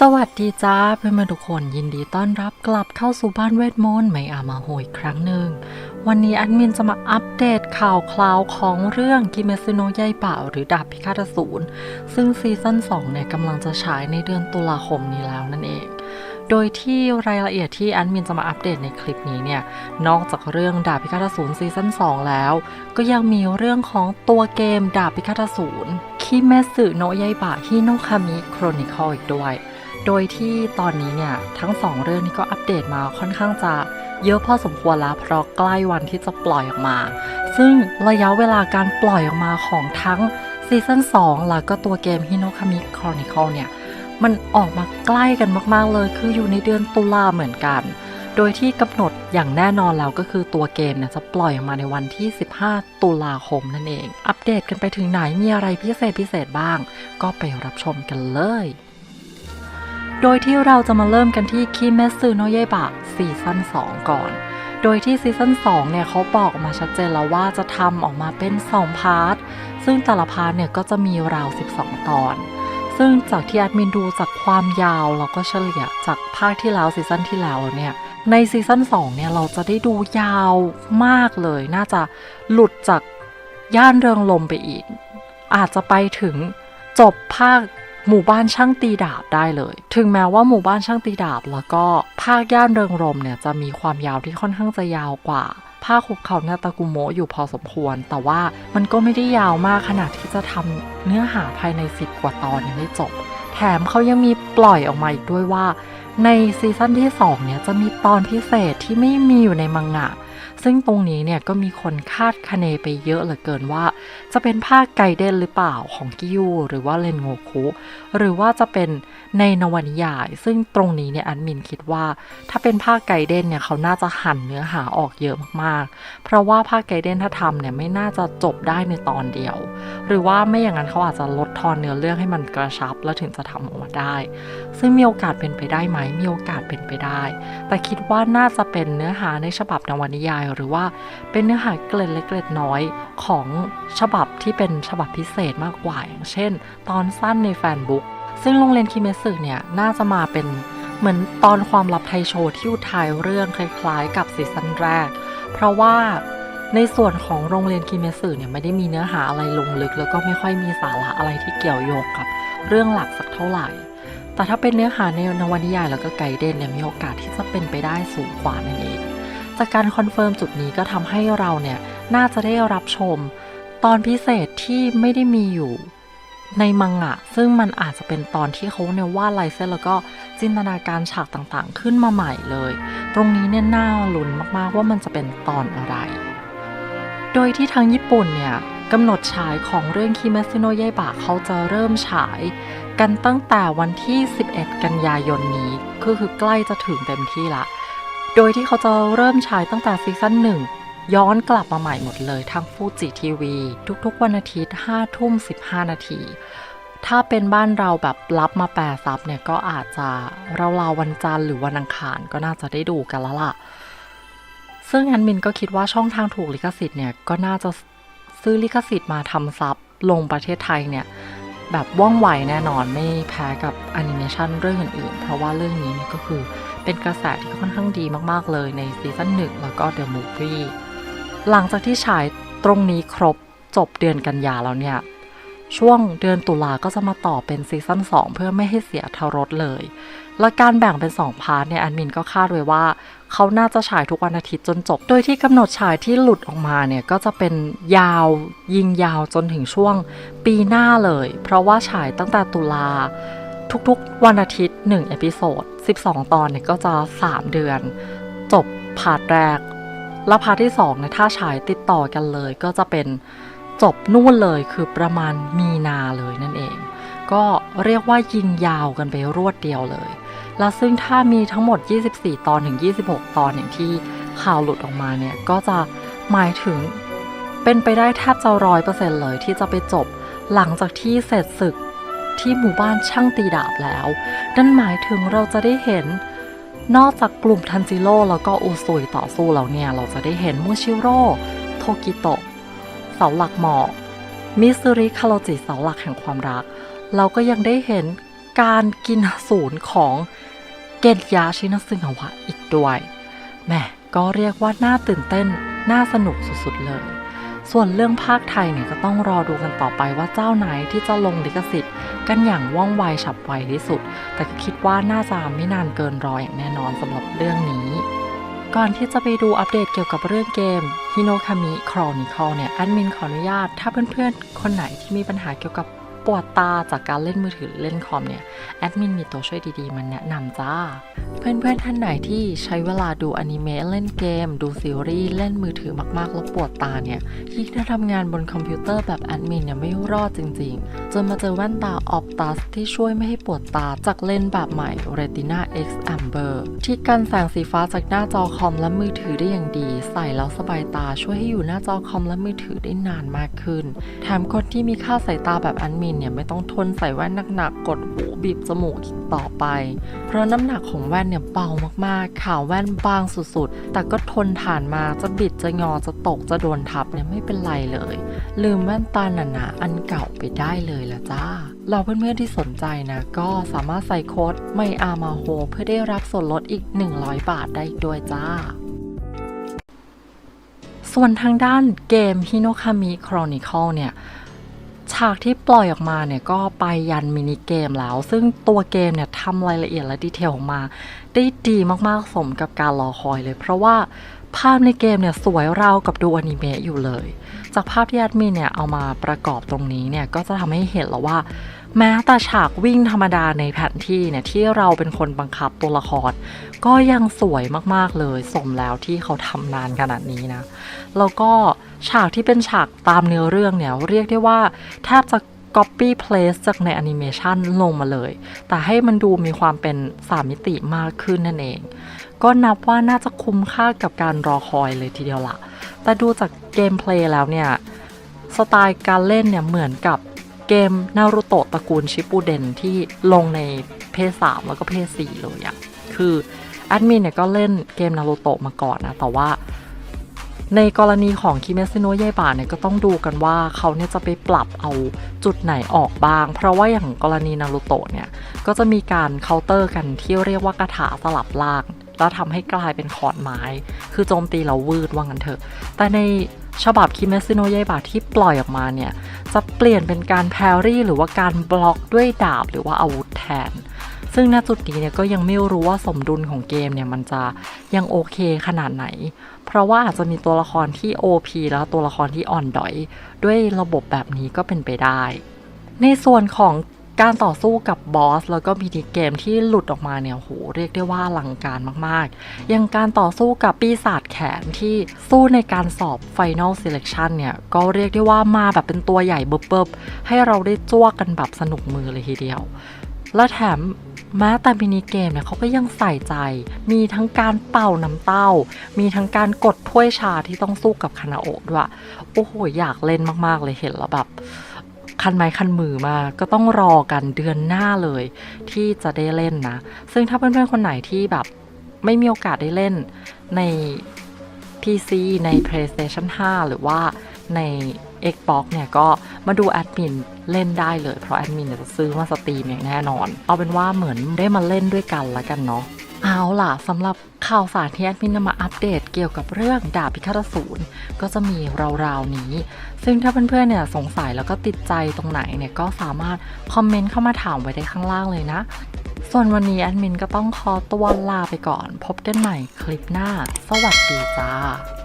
สวัสดีจ้าเพื่อนๆทุกคนยินดีต้อนรับกลับเข้าสู่บ้านเวทมนต์ไม่อามาโหยครั้งหนึ่ง วันนี้แอดมินจะมาอัปเดตข่าวคราวของเรื่องกิเมซิโนะยายเป่าหรือดาบพิฆาตอสูรซึ่งซีซั่น2เนี่ยกำลังจะฉายในเดือนตุลาคมนี้แล้วนั่นเองโดยที่รายละเอียดที่แอดมินจะมาอัปเดตในคลิปนี้เนี่ย นอกจากเรื่องดาบพิฆาตอสูรซีซั่น2 แล้ว ก็ยังมีเรื่องของตัวเกมดาบพิฆาตอสูรคิเมสึโนะยายบะฮิโนคามิโครนิคอลอีกด้วย โดยที่ตอนนี้เนี่ยทั้งสองเรื่องนี้ก็อัปเดตมาค่อนข้างจะเยอะพอสมควรแล้วเพราะใกล้วันที่จะปล่อยออกมา ซึ่งระยะเวลาการปล่อยออกมาของทั้งซีซั่น2แล้วก็ตัวเกม Hinokami Chronicle เนี่ย มันออกมาใกล้กันมากๆเลย คืออยู่ในเดือนตุลาเหมือนกัน โดยที่กำหนดอย่างแน่นอนแล้วก็คือตัวเกมเนี่ยจะปล่อยออกมาในวันที่ 15 ตุลาคมนั่นเอง อัปเดตกันไปถึงไหนมีอะไรพิเศษพิเศษบ้าง ก็ไปรับชมกันเลย โดยที่เราจะมาเริ่มกันที่คิเมสึโนะยบะซีซั่น2 ก่อน โดยที่ซีซั่น2เนี่ยเขาบอกออกมาชัดเจนแล้วว่าจะทำออกมาเป็น 2 พาร์ท ซึ่งแต่ละพาร์ทเนี่ยก็จะมีราว 12 ตอน ซึ่งจากที่แอดมินดูจากความยาวแล้วก็เฉลี่ยจากภาคที่แล้วซีซั่นที่แล้วเนี่ยในซีซั่น2เนี่ยเราจะได้ดูยาวมากเลย น่าจะหลุดจากย่านเริงลมไปอีก อาจจะไปถึงจบภาค หมู่บ้านช่างตีดาบได้เลย ถึงแม้ว่าหมู่บ้านช่างตีดาบ แล้วก็ภาคย่านเริงรมเนี่ยจะมีความยาวที่ค่อนข้างจะยาวกว่าภาคหุบเขานาตากุโมะอยู่พอสมควร แต่ว่ามันก็ไม่ได้ยาวมากขนาดที่จะทำเนื้อหาภายใน 10 กว่าตอนยังไม่จบ แถมเขายังมีปล่อยออกมาอีกด้วยว่า ในซีซั่นที่2เนี่ยจะมีตอนพิเศษที่ไม่มีอยู่ในมังงะ ซึ่งตรงนี้เนี่ยก็มีคนคาดคะเนไปเยอะเหลือเกินว่า จะเป็นภาคไกเดนหรือเปล่าของกิยูหรือว่าเลนโงคุ หรือว่าจะเป็นในนวนิยาย ซึ่งตรงนี้เนี่ยแอดมินคิดว่า ถ้าเป็นภาคไกเดนเนี่ยเขาน่าจะหั่นเนื้อหาออกเยอะมากๆ เพราะว่าภาคไกเดนถ้าทำเนี่ยไม่น่าจะจบได้ในตอนเดียว หรือว่าไม่อย่างนั้นเขาอาจจะลดทอนเนื้อเรื่องให้มันกระชับ แล้วถึงจะทำออกมาได้ ซึ่งมีโอกาสเป็นไปได้ไหมมีโอกาสเป็นไปได้ แต่คิดว่าน่าจะเป็นเนื้อหาในฉบับนวนิยายหรือว่าเป็นเนื้อหาเกล็ดเล็กเกล็ดน้อยของฉบับที่เป็นฉบับพิเศษมากกว่าอย่างเช่น ตอนสั้นในแฟนบุ๊กซึ่งโรงเรียนคิเมสึเนี่ยน่าจะมาเป็นเหมือนตอนความลับไทยโชว์ที่อุทายเรื่องคล้ายๆ กับซีซั่นแรก เพราะว่าในส่วนของโรงเรียนคิเมสึเนี่ยไม่ได้มีเนื้อหาอะไรลงลึก แล้วก็ไม่ค่อยมีสาระอะไรที่เกี่ยวโยงกับเรื่องหลักสักเท่าไหร่ แต่ถ้าเป็นเนื้อหาในนวนิยายแล้วก็ไกเดนเนี่ยมีโอกาสที่จะเป็นไปได้สูงกว่านั่นเอง จากการคอนเฟิร์มจุดนี้ก็ทำให้เราเนี่ยน่าจะได้รับชม ตอนพิเศษที่ไม่ได้มีอยู่ในมังงะ ซึ่งมันอาจจะเป็นตอนที่เขาเนี่ยวาดลายเส้นแล้วก็จินตนาการฉากต่างๆ ขึ้นมาใหม่เลย ตรงนี้เนี่ยน่าลุ้นมากๆว่ามันจะเป็นตอนอะไร โดยที่ทางญี่ปุ่นเนี่ยกำหนดฉายของเรื่องคิเมซิโนะยายบะเขาจะเริ่มฉาย กันตั้งแต่วันที่ 11 กันยายนนี้คือคือใกล้จะถึงเต็มที่ละ โดยที่เขาจะเริ่มฉายตั้งแต่ซีซั่นหนึ่งย้อนกลับมาใหม่หมดเลยทางฟูจิทีวี ทุกๆวันอาทิตย์5ทุ่ม 15 นาที ถ้าเป็นบ้านเราแบบรับมาแปลซับเนี่ยก็อาจจะเราวๆวันจันทร์หรือวันอังคารก็น่าจะได้ดูกันแล้วล่ะ ซึ่งแอนมินก็คิดว่าช่องทางถูกลิขสิทธิ์เนี่ยก็น่าจะซื้อลิขสิทธิ์มาทำซับลงประเทศไทยเนี่ย แบบว่องไวแน่นอนไม่แพ้กับแอนิเมชันเรื่องอื่นๆ เพราะว่าเรื่องนี้เนี่ยก็คือเป็นกระแสที่ค่อนข้างดีมากๆเลยในซีซั่นหนึ่งแล้วก็เดอะมูฟวี่หลังจากที่ฉายตรงนี้ครบจบเดือนกันยาแล้วเนี่ย ช่วงเดือนตุลาก็จะมาต่อเป็นซีซั่น2 เพื่อไม่ให้เสียทารสเลย และการแบ่งเป็น 2 พาร์ทเนี่ยแอดมินก็คาดไว้ว่าเขาน่าจะฉายทุกวันอาทิตย์จนจบ โดยที่กำหนดฉายที่หลุดออกมาเนี่ยก็จะเป็นยาวยิงยาวจนถึงช่วงปีหน้าเลย เพราะว่าฉายตั้งแต่ตุลาทุกๆ วันอาทิตย์ 1 เอพิโซด 12 ตอนเนี่ยก็จะ 3 เดือน จบพาร์ทแรก แล้วพาร์ทที่2เนี่ยถ้าฉายติดต่อกันเลย ก็จะเป็นจบนู่นเลยคือประมาณมีนาเลยนั่นเอง ก็เรียกว่ายิงยาวกันไปรวดเดียวเลย แล้วซึ่งถ้ามีทั้งหมด 24 ตอนถึง 26 ตอนอย่างที่ข่าวหลุดออกมาเนี่ยก็จะหมายถึงเป็นไปได้แทบจะร้อยเปอร์เซ็นต์เลยที่จะไปจบหลังจากที่เสร็จศึกที่หมู่บ้านช่างตีดาบแล้ว นั่นหมายถึงเราจะได้เห็นนอกจากกลุ่มทันจิโร่แล้วก็อุซุยต่อสู้แล้วเนี่ย เราจะได้เห็นมูชิโร่โทกิโตะเสาหลักหมอกมิซึริคาโรจิเสาหลักแห่งความรัก เราก็ยังได้เห็นการกินศูนย์ของ เกนยาชินซึงาวะอีกด้วยแหม่ก็เรียกว่าน่าตื่นเต้น น่าสนุกสุดๆเลย ส่วนเรื่องภาคไทยเนี่ยก็ต้องรอดูกันต่อไปว่าเจ้าไหนที่จะลงลิขสิทธิ์ กันอย่างว่องไวฉับไวที่สุด แต่ก็คิดว่าน่าจะไม่นานเกินรออย่างแน่นอนสำหรับเรื่องนี้ก่อนที่จะไปดูอัปเดตเกี่ยวกับเรื่องเกม Hinokami Chronicle เนี่ยแอดมินขออนุญาต ถ้าเพื่อนๆ คนไหนที่มีปัญหาเกี่ยวกับ ปวดตาจากการเล่นมือถือเล่นคอมเนี่ยแอดมินมีตัวช่วยดีๆมาแนะนำจ้า เพื่อนๆท่านไหนที่ใช้เวลาดูอนิเมะเล่นเกม ดูซีรีส์เล่นมือถือมากๆ แล้วปวดตาเนี่ยยิ่งถ้าทำงานบนคอมพิวเตอร์แบบแอดมินเนี่ยไม่รอดจริงๆ จนมาเจอแว่นตา Optus ที่ช่วยไม่ให้ปวดตาจากเลนส์แบบใหม่ Retina X Amber ที่กันแสงสีฟ้าจากหน้าจอคอมและมือถือได้อย่างดี ใส่แล้วสบายตาช่วยให้อยู่หน้าจอคอมและมือถือได้นานมากขึ้นแถมคนที่มีค่าสายตาแบบแอดมินเนี่ยไม่ต้องทนใส่แว่นหนักๆกดหูบีบจมูกอีกต่อไป เพราะน้ำหนักของแว่นเนี่ยเบามากๆ ขาวแว่นบางสุดๆ แต่ก็ทนฐานมาจะบิดจะงอจะตกจะโดนทับเนี่ยไม่เป็นไรเลย ลืมแว่นตาหนาๆอันเก่าไปได้เลยละจ้าเราเพื่อนๆที่สนใจนะ ก็สามารถใส่โค้ดไมอามาโฮเพื่อได้รับส่วนลดอีก 100 บาทได้อีกด้วยจ้าส่วนทางด้านเกม Hinokami Chronicle เนี่ย ฉากที่ปล่อยออกมาเนี่ยก็ไปยันมินิเกมแล้ว ซึ่งตัวเกมเนี่ยทำรายละเอียดและดีเทลออกมา ได้ดีมากๆสมกับการรอคอยเลย เพราะว่าภาพในเกมเนี่ยสวยราวกับดูอนิเมะอยู่เลย จากภาพที่แอดมินเนี่ยเอามาประกอบตรงนี้เนี่ยก็จะทำให้เห็นแล้วว่า แม้แต่ฉากวิ่งธรรมดาในแผนที่เนี่ยที่เราเป็นคนบังคับตัวละคร ก็ยังสวยมากๆเลย สมแล้วที่เขาทำนานขนาดนี้นะ แล้วก็ฉากที่เป็นฉากตามเนื้อเรื่องเนี่ย เรียกได้ว่าแทบจะ copy paste จากในแอนิเมชันลงมาเลย แต่ให้มันดูมีความเป็นสามมิติมากขึ้นนั่นเอง ก็นับว่าน่าจะคุ้มค่ากับการรอคอยเลยทีเดียวละแต่ดูจากเกมเพลย์แล้วเนี่ย สไตล์การเล่นเนี่ยเหมือนกับ เกมนารูโตะตระกูลชิปูเดนที่ลงในเพย์สามแล้วก็เพย์สี่เลยอะคือแอดมินเนี่ยก็เล่นเกมนารูโตะมาก่อนนะ แต่ว่าในกรณีของคิเมซิโนะยายบะเนี่ยก็ต้องดูกันว่าเขาเนี่ยจะไปปรับเอาจุดไหนออกบ้าง เพราะว่าอย่างกรณีนารูโตะเนี่ย ก็จะมีการเคาน์เตอร์กันที่เรียกว่ากระถาสลับล่าง แล้วทำให้กลายเป็นขอนไม้ คือโจมตีเราวืดว่างั้นเถอะ แต่ในฉบับคิเมซิโนะยายบะที่ปล่อยออกมาเนี่ย จะเปลี่ยนเป็นการแพรรี่หรือว่าการบล็อกด้วยดาบหรือว่าอาวุธแทน ซึ่งณจุดนี้เนี่ยก็ยังไม่รู้ว่าสมดุลของเกมเนี่ยมันจะยังโอเคขนาดไหน เพราะว่าอาจจะมีตัวละครที่ OP แล้วตัวละครที่อ่อนดอย ด้วยระบบแบบนี้ก็เป็นไปได้ในส่วนของ การต่อสู้กับบอสแล้วก็มินิเกมที่หลุดออกมาเนี่ยโหเรียกได้ว่าอลังการมากๆ อย่างการต่อสู้กับปีศาจแขนที่สู้ในการสอบ Final Selection เนี่ยก็เรียกได้ว่ามาแบบเป็นตัวใหญ่เบิบๆ ให้เราได้จ้วกกันแบบสนุกมือเลยทีเดียว และแถมแม้แต่มินิเกมเนี่ยเขาก็ยังใส่ใจ มีทั้งการเป่าน้ำเต้า มีทั้งการกดถ้วยชาที่ต้องสู้กับคานาโอด้วย โอ้โห อยากเล่นมาก ๆ เลยเห็นแล้วแบบ คันไม้คันมือมากก็ต้องรอกันเดือนหน้าเลย ที่จะได้เล่นนะ ซึ่งถ้าเพื่อนๆคนไหนที่แบบไม่มีโอกาสได้เล่นใน PC ใน PlayStation 5 หรือว่าใน Xbox เนี่ยก็มาดูแอดมินเล่นได้เลย เพราะแอดมินจะซื้อมาสตรีมอย่างแน่นอน เอาเป็นว่าเหมือนได้มาเล่นด้วยกันละกันเนาะ เอาล่ะสำหรับข่าวสารที่แอดมินนำมาอัปเดตเกี่ยวกับเรื่องดาบพิฆาตศูนย์ก็จะมีราวๆนี้ ซึ่งถ้าเพื่อนๆเนี่ยสงสัยแล้วก็ติดใจตรงไหนเนี่ยก็สามารถคอมเมนต์เข้ามาถามไว้ได้ข้างล่างเลยนะ ส่วนวันนี้แอดมินก็ต้องขอตัวลาไปก่อน พบกันใหม่คลิปหน้า สวัสดีจ้า